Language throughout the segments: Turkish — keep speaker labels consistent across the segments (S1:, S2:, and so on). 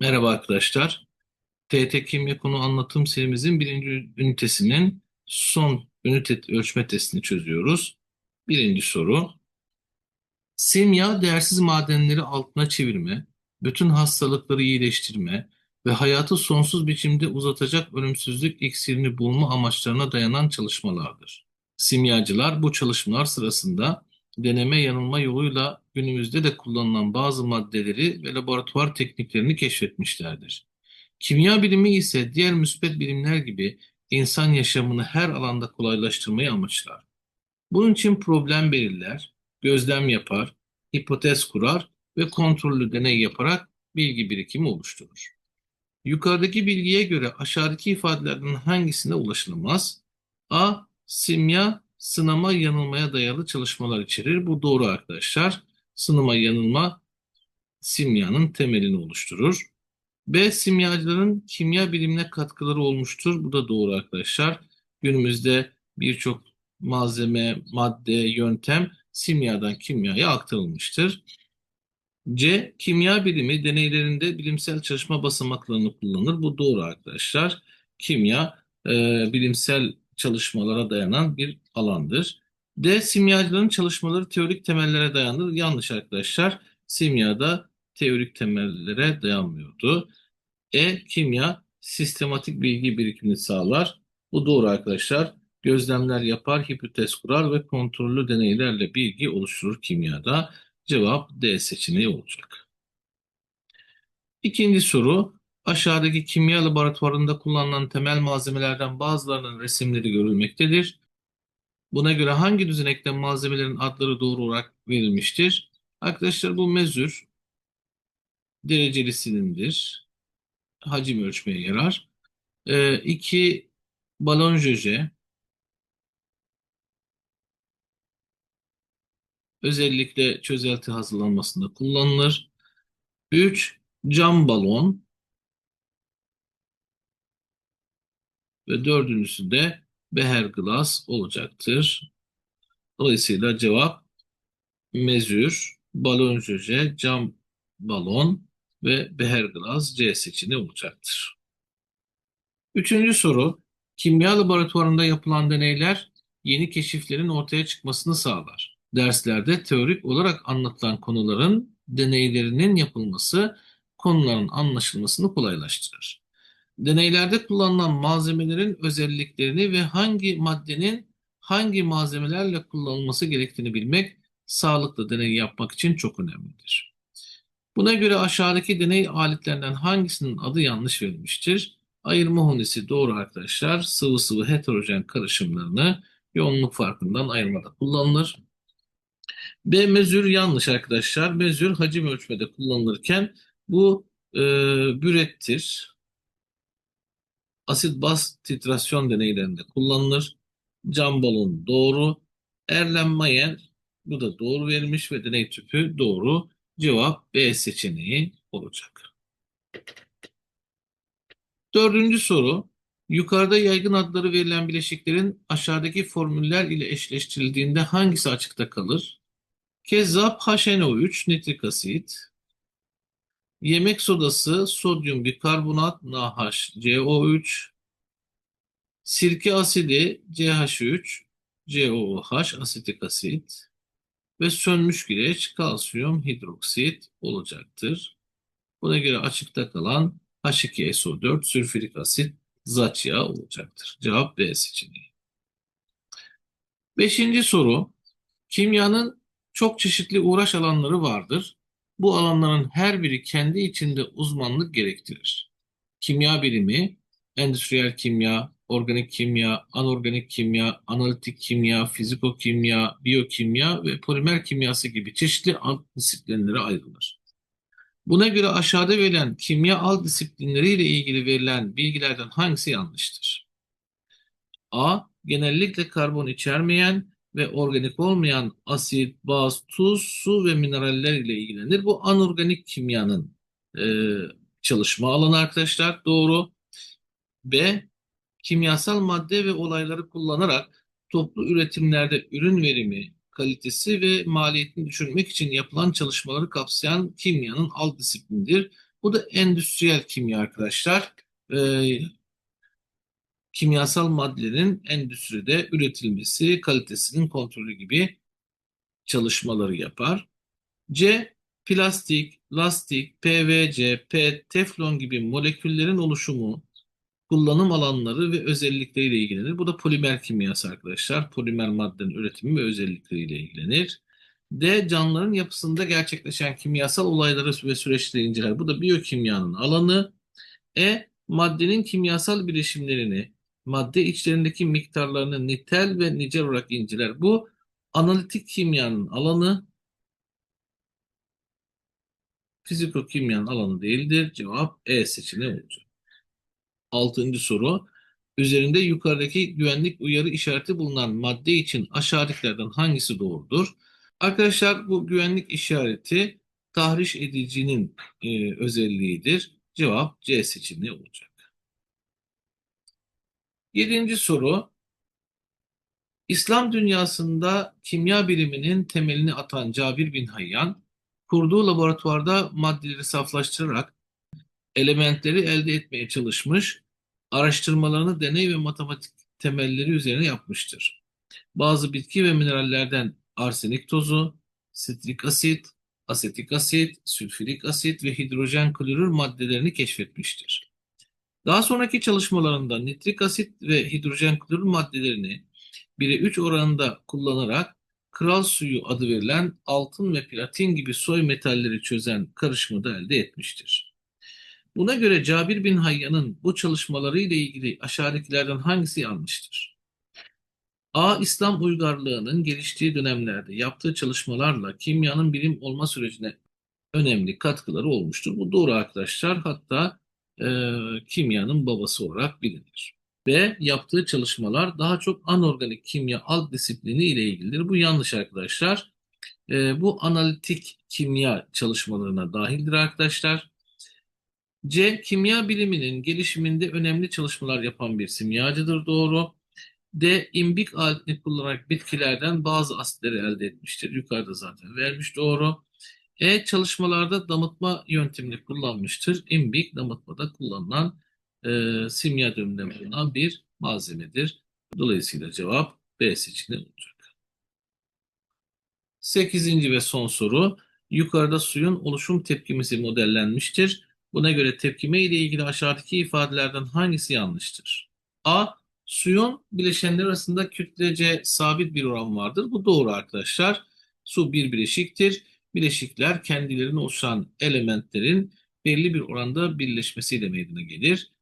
S1: Merhaba arkadaşlar. TET Kimya Konu Anlatım serimizin birinci ünitesinin son ünite ölçme testini çözüyoruz. Birinci soru. Simya değersiz madenleri altına çevirme, bütün hastalıkları iyileştirme ve hayatı sonsuz biçimde uzatacak ölümsüzlük iksirini bulma amaçlarına dayanan çalışmalardır. Simyacılar bu çalışmalar sırasında deneme yanılma yoluyla günümüzde de kullanılan bazı maddeleri ve laboratuvar tekniklerini keşfetmişlerdir. Kimya bilimi ise diğer müspet bilimler gibi insan yaşamını her alanda kolaylaştırmayı amaçlar. Bunun için problem belirler, gözlem yapar, hipotez kurar ve kontrollü deney yaparak bilgi birikimi oluşturur. Yukarıdaki bilgiye göre aşağıdaki ifadelerden hangisine ulaşılamaz? A. Simya, sınama, yanılmaya dayalı çalışmalar içerir. Bu doğru arkadaşlar. Sınama, yanılma simyanın temelini oluşturur. B. Simyacıların kimya bilimine katkıları olmuştur. Bu da doğru arkadaşlar. Günümüzde birçok malzeme, madde, yöntem simyadan kimyaya aktarılmıştır. C. Kimya bilimi deneylerinde bilimsel çalışma basamaklarını kullanır. Bu doğru arkadaşlar. Kimya e, bilimsel çalışmalara dayanan bir alandır. D. Simyacıların çalışmaları teorik temellere dayanır. Yanlış arkadaşlar. Simyada teorik temellere dayanmıyordu. E. Kimya sistematik bilgi birikimini sağlar. Bu doğru arkadaşlar. Gözlemler yapar, hipotez kurar ve kontrollü deneylerle bilgi oluşturur kimyada. Cevap D seçeneği olacak. İkinci soru. Aşağıdaki kimya laboratuvarında kullanılan temel malzemelerden bazılarının resimleri görülmektedir. Buna göre hangi düzenekte malzemelerin adları doğru olarak verilmiştir? Arkadaşlar bu mezür, dereceli silindir, hacim ölçmeye yarar. 2 e, balon jöje, özellikle çözelti hazırlanmasında kullanılır. 3 cam balon ve dördüncüsü de beher glass olacaktır. Dolayısıyla cevap mezür, balon jöje, cam balon ve beher glass C seçeneği olacaktır. Üçüncü soru. Kimya laboratuvarında yapılan deneyler yeni keşiflerin ortaya çıkmasını sağlar. Derslerde teorik olarak anlatılan konuların deneylerinin yapılması konuların anlaşılmasını kolaylaştırır. Deneylerde kullanılan malzemelerin özelliklerini ve hangi maddenin hangi malzemelerle kullanılması gerektiğini bilmek sağlıklı deney yapmak için çok önemlidir. Buna göre aşağıdaki deney aletlerinden hangisinin adı yanlış verilmiştir? Ayırma hunisi doğru arkadaşlar. Sıvı sıvı heterojen karışımlarını yoğunluk farkından ayırmada kullanılır. B mezür yanlış arkadaşlar. Mezür hacim ölçmede kullanılırken bu e, bürettir. Asit baz titrasyon deneylerinde kullanılır. Cam balon doğru. Erlenmeyen bu da doğru verilmiş ve deney tüpü doğru. Cevap B seçeneği olacak. Dördüncü soru. Yukarıda yaygın adları verilen bileşiklerin aşağıdaki formüller ile eşleştirildiğinde hangisi açıkta kalır? Kezzap HNO3 nitrik asit, yemek sodası sodyum bikarbonat NaHCO3, sirke asidi CH3 COOH asetik asit ve sönmüş kireç kalsiyum hidroksit olacaktır. Buna göre açıkta kalan H2SO4 sülfürik asit zat yağı olacaktır. Cevap B seçeneği. Beşinci soru. Kimyanın çok çeşitli uğraş alanları vardır. Bu alanların her biri kendi içinde uzmanlık gerektirir. Kimya bilimi, endüstriyel kimya, organik kimya, anorganik kimya, analitik kimya, fizikokimya, biyokimya ve polimer kimyası gibi çeşitli alt disiplinlere ayrılır. Buna göre aşağıda verilen kimya alt disiplinleriyle ilgili verilen bilgilerden hangisi yanlıştır? A. Genellikle karbon içermeyen ve organik olmayan asit, baz, tuz, su ve mineraller ile ilgilenir. Bu anorganik kimyanın e, çalışma alanı arkadaşlar. Doğru. B. Kimyasal madde ve olayları kullanarak toplu üretimlerde ürün verimi, kalitesi ve maliyetini düşürmek için yapılan çalışmaları kapsayan kimyanın alt disiplinidir. Bu da endüstriyel kimya arkadaşlar. Ee, kimyasal maddelerin endüstride üretilmesi, kalitesinin kontrolü gibi çalışmaları yapar. C. Plastik, lastik, PVC, PET, teflon gibi moleküllerin oluşumu, kullanım alanları ve özellikleriyle ilgilenir. Bu da polimer kimyası arkadaşlar. Polimer maddenin üretimi ve özellikleriyle ilgilenir. D. Canlıların yapısında gerçekleşen kimyasal olayları ve süreçleri inceler. Bu da biyokimyanın alanı. E. Maddenin kimyasal bileşimlerini, madde içlerindeki miktarlarını nitel ve nicel olarak inceler. Bu analitik kimyanın alanı. Fizikokimyanın alanı değildir. Cevap E seçeneği olacak. Altıncı soru. Üzerinde yukarıdaki güvenlik uyarı işareti bulunan madde için aşağıdakilerden hangisi doğrudur? Arkadaşlar bu güvenlik işareti tahriş edicinin e, özelliğidir. Cevap C seçeneği olacak. Yedinci soru. İslam dünyasında kimya biliminin temelini atan Cabir bin Hayyan, kurduğu laboratuvarda maddeleri saflaştırarak elementleri elde etmeye çalışmış, araştırmalarını deney ve matematik temelleri üzerine yapmıştır. Bazı bitki ve minerallerden arsenik tozu, sitrik asit, asetik asit, sülfürik asit ve hidrojen klorür maddelerini keşfetmiştir. Daha sonraki çalışmalarında nitrik asit ve hidrojen klorür maddelerini 1'e 3 oranında kullanarak kral suyu adı verilen altın ve platin gibi soy metalleri çözen karışımı elde etmiştir. Buna göre Cabir bin Hayyan'ın bu çalışmaları ile ilgili aşağıdakilerden hangisi yanlıştır? A. İslam uygarlığının geliştiği dönemlerde yaptığı çalışmalarla kimyanın bilim olma sürecine önemli katkıları olmuştur. Bu doğru arkadaşlar. Hatta e, kimyanın babası olarak bilinir. B. Yaptığı çalışmalar daha çok anorganik kimya alt disiplini ile ilgilidir. Bu yanlış arkadaşlar. E, bu analitik kimya çalışmalarına dahildir arkadaşlar. C. Kimya biliminin gelişiminde önemli çalışmalar yapan bir simyacıdır. Doğru. D. İmbik aletini kullanarak bitkilerden bazı asitleri elde etmiştir. Yukarıda zaten vermiş. Doğru. E. Çalışmalarda damıtma yöntemini kullanmıştır. İmbik damıtmada kullanılan e, simya dönümünde bulunan bir malzemedir. Dolayısıyla cevap B seçeneği olacak. Sekizinci ve son soru. Yukarıda suyun oluşum tepkimesi modellenmiştir. Buna göre tepkime ile ilgili aşağıdaki ifadelerden hangisi yanlıştır? A. Suyun bileşenler arasında kütlece sabit bir oran vardır. Bu doğru arkadaşlar. Su bir bileşiktir. Bileşikler kendilerini oluşan elementlerin belli bir oranda birleşmesiyle meydana gelir.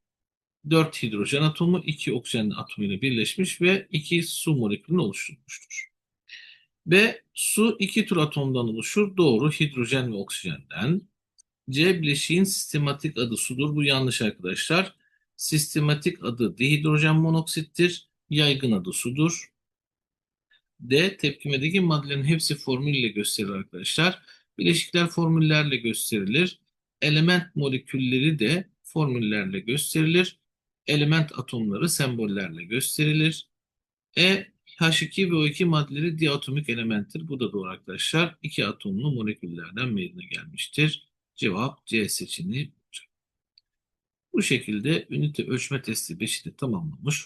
S1: 4 hidrojen atomu 2 oksijen atomu ile birleşmiş ve 2 su molekülünü oluşturmuştur. B. Su 2 tür atomdan oluşur. Doğru. Hidrojen ve oksijenden. C bileşiğin sistematik adı sudur. Bu yanlış arkadaşlar. Sistematik adı dihidrojen monoksittir. Yaygın adı sudur. D tepkimedeki maddelerin hepsi formülle gösterilir arkadaşlar. Bileşikler formüllerle gösterilir. Element molekülleri de formüllerle gösterilir. Element atomları sembollerle gösterilir. E H2 ve O2 maddeleri diatomik elementtir. Bu da doğru arkadaşlar. İki atomlu moleküllerden meydana gelmiştir. Cevap C seçeneği. Bu şekilde ünite ölçme testi 5'i de tamamlamış